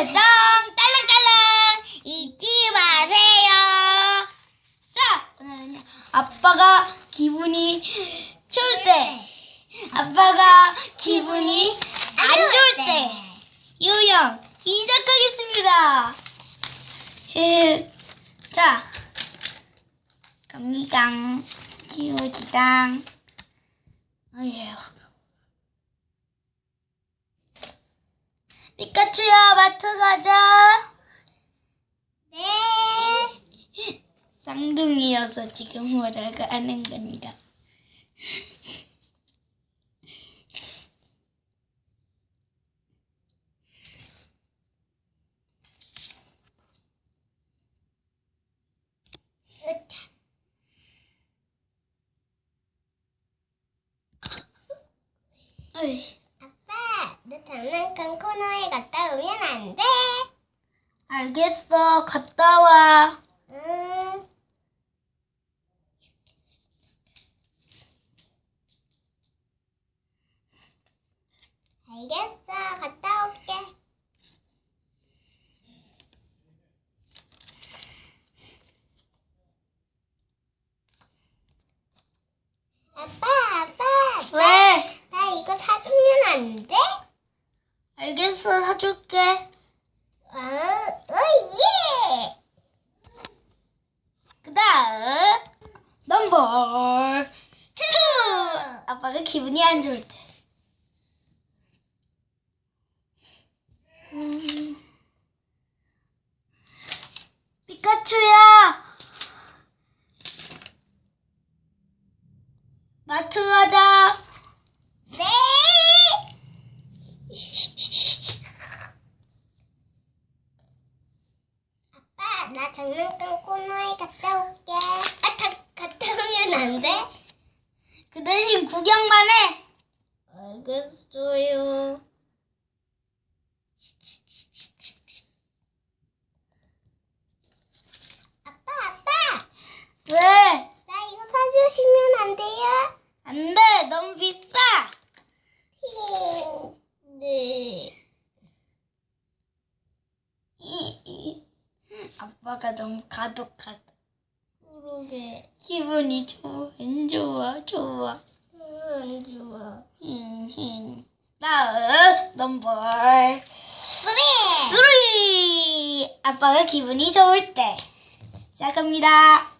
설정 딸랑딸랑 잊지 마세요. 자. 아빠가 기분이 좋을 때, 아빠가 기분이 안 좋을 때, 유형 시작하겠습니다. 예, 자, 갑니다. 지우지당. 아예. 피카츄야, 마트 가자. 네. 쌍둥이여서 지금 뭐라고 하는? 어이, 아빠, 너 장난감 코너에 갔다 오면 안 돼? 알겠어. 갔다 와. 응. 알겠어, 갔다 올게. 아빠, 아빠, 왜? 나 이거 사주면 안 돼? 알겠어. 사줄게. 어, 어, 예! 그 다음, 넘버 투! 아빠가 기분이 안 좋을 때. 음. 피카츄야! 마트 가자! 네! 아빠, 나 장난감 코너에 갔다 올게. 아, 가, 갔다 오면 안 돼? 그 대신 구경만 해! 알겠어요. 아빠, 아빠! 왜? 나 이거 사주시면 안 돼요? 안 돼! 너무 비싸! 힝. 네. 아빠가 너무 가독하다. 그러게. 기분이 좋아, 안 좋아, 좋아. 음, 안 좋아. 힝, 힝. 다음, 넘버 쓰리! 3! 아빠가 기분이 좋을 때. 시작합니다.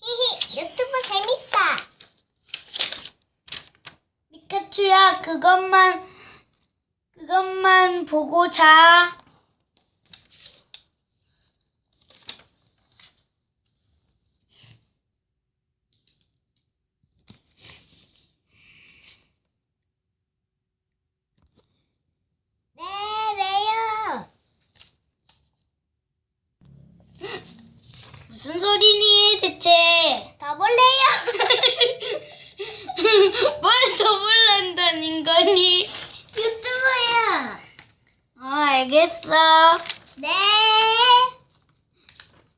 히히, 유튜브 재밌다. 피카츄야, 그것만, 그것만 보고 자. 네, 왜요? 무슨 소리니, 대체? 더 볼래요? 뭘 더블란다는 거니? 유튜브요. 어, 알겠어. 네.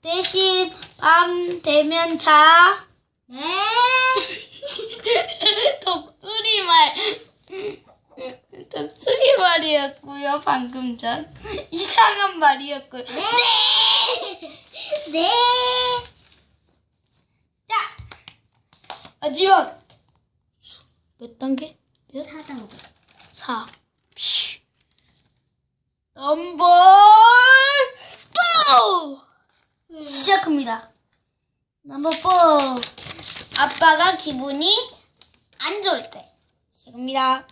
대신 밤 되면 자. 네. 독수리 말. 독수리 말이었고요, 방금 전. 이상한 말이었고요. 네. 네. 자! 마지막! 몇 단계? 몇? 4단계. 4. 넘버 4! 시작합니다. 넘버 4. 아빠가 기분이 안 좋을 때. 시작합니다.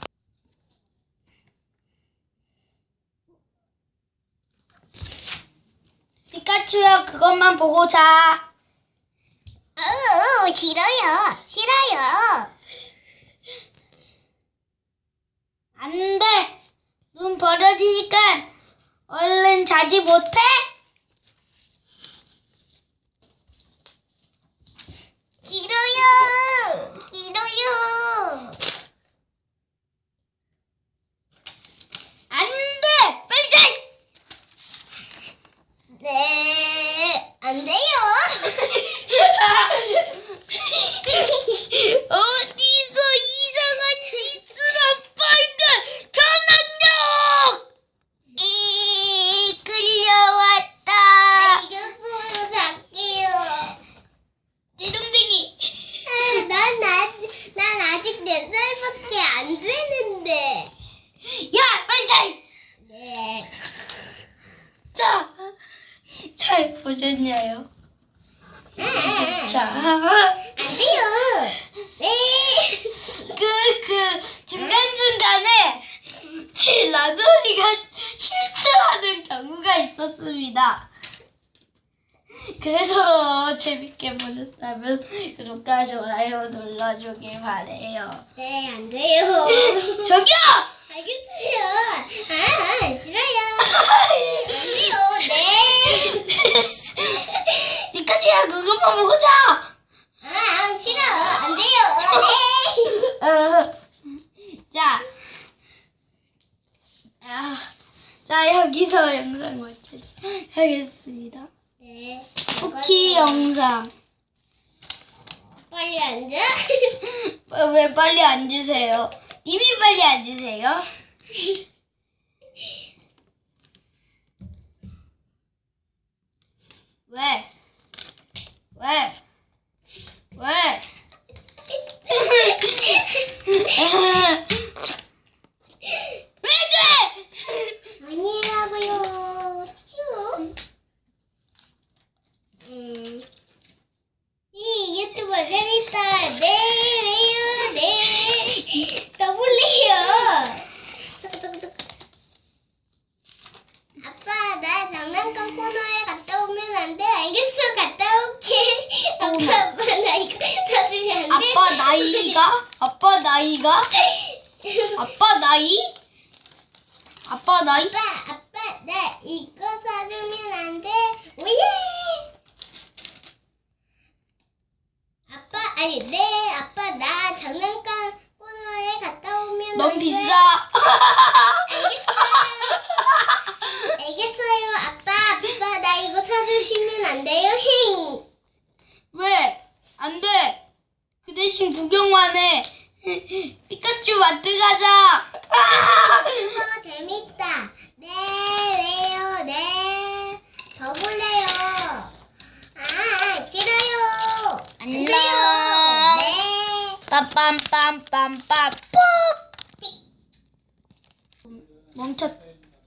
피카츄야, 그것만 보고 자. 어, 싫어요. 싫어요. 안 돼! 눈 버려지니까 얼른 자지 못해? 싫어요. 싫어요. 안 돼! 빨리 자! 네. 안 돼요. 어디서 이상한 짓으로 빨간 전원력! 이 끌려왔다. 이겼어요, 잘게요. 네 동생이. 아, 난, 아직- 난 아직 네 살밖에 안 되는데. 야, 빨리 잘! 네. 자! 잘 보셨냐요? 자, 안 돼요. 네. 그, 그, 중간중간에 라돌이가 실수하는 경우가 있었습니다. 그래서 재밌게 보셨다면 구독과 좋아요 눌러주길 바래요. 네, 안 돼요. 저기요! 알겠어요. 아, 싫어요. 안 돼요. 네. 피카츄야 그것만 보고 자! 아, 싫어. 안 돼요. 네. 어, 자, 아, 자 여기서 영상 마치도록 하겠습니다. 네. 쿠키 영상. 빨리 앉아. 어, 왜 빨리 앉으세요? 님이 빨리 앉으세요. 왜? 왜? 왜? 왜 그래? 아니라고요. 휴. 음. 이 유튜브 재밌다. 네, 왜요? 네. 더블래요. 아빠, 나 장난감 코너에 갔다 오면 안 돼? 알겠어, 갔다 올게. 아빠, 아빠, 나 이거 사주면 안 돼? 아빠 나이가? 아빠 나이가? 아빠 나이? 아빠 나이? 아빠, 아빠, 나 이거 사주면 안 돼? 오예! 아빠, 아니, 네, 아빠, 나 장난감 코너에 갔다 오면 넌 안 돼? 비싸. 알겠어요. 알겠어요, 아빠, 아빠, 나 이거 사주시면 안 돼요? 힝! 왜? 안 돼. 그 대신 해. 피카츄 마트 가자. 이거 재밌다. 네, 왜요? 네. 더 볼래요. 아, 싫어요. 안 안녕. 돼요. 네. 빰빰빰빰빰 뽁. 멈췄다.